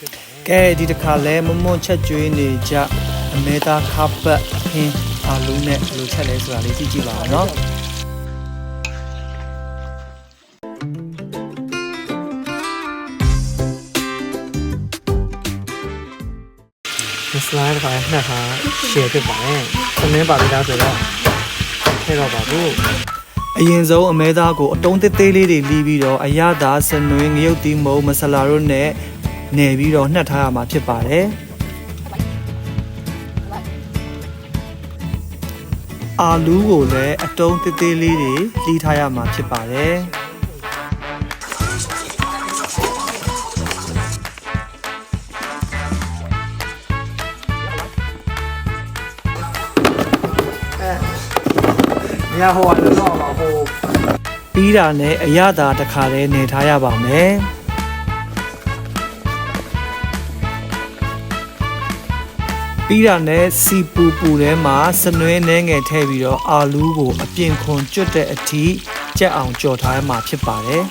ဖြစ်ပါတယ်ကဲဒီတစ်ခါလဲမမွန်ချက်ကျွေးနေကြအမေသားခပ်ပတ်ဟင်းအာလူနဲ့ဘယ်လိုချက်လဲဆိုတာလေးကြည့်ကြည့်ပါဦးနော်ဒီစလိုက်တစ်ခါနှစ်ခါ share ဖြစ်ပါတယ်သမင်းပါပြီးသားဆိုတော့ထဲတော့ပါဘူးအရင်ဆုံးအမဲသားကိုအတုံးသေးသေးလေးတွေလီးပြီးတော့အရသာစနွေးငရုတ်တီမုံမဆလာတို့နဲ့ နယ်ပြီးတော့နှက်ထားရမှာဖြစ်ပါတယ်အာလူကိုလည်းအတုံးသေးသေးလေးတွေလီးထားရမှာဖြစ်ပါတယ်ညဟိုကတော့တော့ဟိုပြီးတာနဲ့အရသာတစ်ခါလဲနေထားရပါမယ် ပြီးတာနဲ့စီပူပူထဲမှာစနွဲနှဲငယ်ထည့်ပြီးတော့အာလူးကိုအပြင်ခွန်ကျွတ်တဲ့အထိကြက်အောင်ကြော်ထားမှာဖြစ်ပါတယ်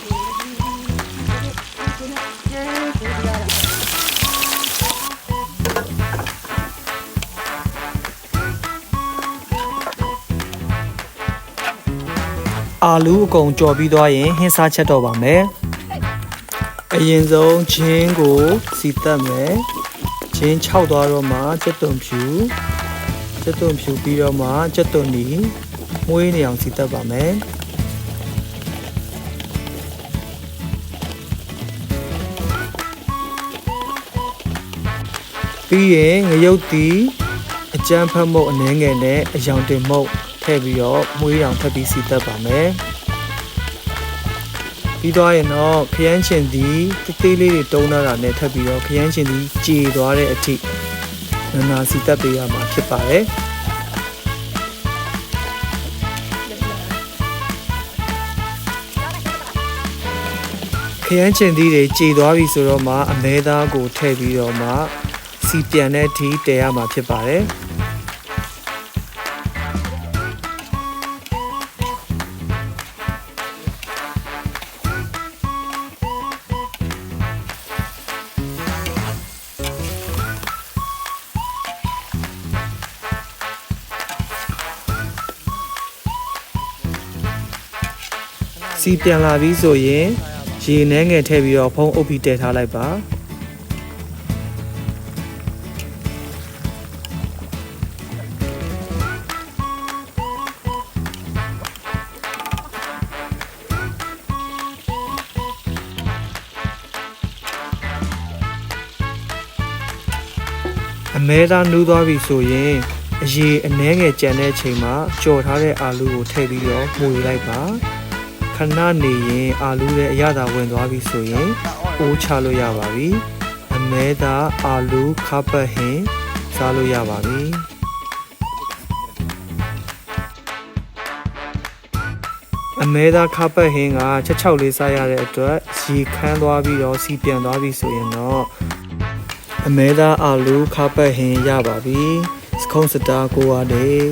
အာလူးအကုန်ကြော်ပြီးသွားရင်ဟင်းစားချက်တော့ပါမယ်အရင်ဆုံးချင်းကိုစီတက်မယ် ချင်းခြောက်သွားတော့မှကြက်သွန်ဖြူကြက်သွန်ဖြူပြီးတော့မှကြက်သွန်နီမွေးနေအောင်စီတက်ပါမယ်ပြီးရင်ငရုတ်တီအကြမ်းဖက်မုတ်အနှဲငယ်နဲ့အယောင်တင်မုတ်ထည့်ပြီးတော့မွေးအောင်ထပ်ပြီးစီတက်ပါမယ် ပြီးသွားရင်တော့ခရမ်းချင်သည်တေးသေးလေးတွေတုံးထားတာနဲ့ထပ်ပြီးတော့ခရမ်းချင်သည်ကြေသွားတဲ့အထိနာနာစီတက်ပေးရမှာဖြစ်ပါတယ်ခရမ်းချင်သီးတွေကြေသွားပြီဆိုတော့မှအမဲသားကိုထည့်ပြီးတော့မှစီပြန်တဲ့အထိတည်ရမှာဖြစ်ပါတယ် စီပြန်လာပြီဆိုရင်ရေနှဲငယ်ထည့်ပြီးတော့ဖုံးအုပ်ပြီးတည်ထားလိုက်ပါအမဲသားနူးသွားပြီဆိုရင်အရေအနှဲငယ်ကြံတဲ့အချိန်မှာကြော်ထားတဲ့အာလူကိုထည့်ပြီးတော့မှုယူလိုက်ပါ ခဏနေရင်အာလူရဲ့အရသာဝင်သွားပြီဆိုရင်အိုးချလို့ရပါပြီအမဲသားအာလူခါပတ်ဟင်စားလို့ရပါပြီအမဲသားခါပတ်ဟင်းကချက်ချောက်လေးစားရတဲ့အတွက်ရေခမ်းသွားပြီးတော့စီပြန်သွားပြီဆိုရင်တော့အမဲသားအာလူခါပတ်ဟင်ရပါပြီစခုံးစတာကိုရတယ်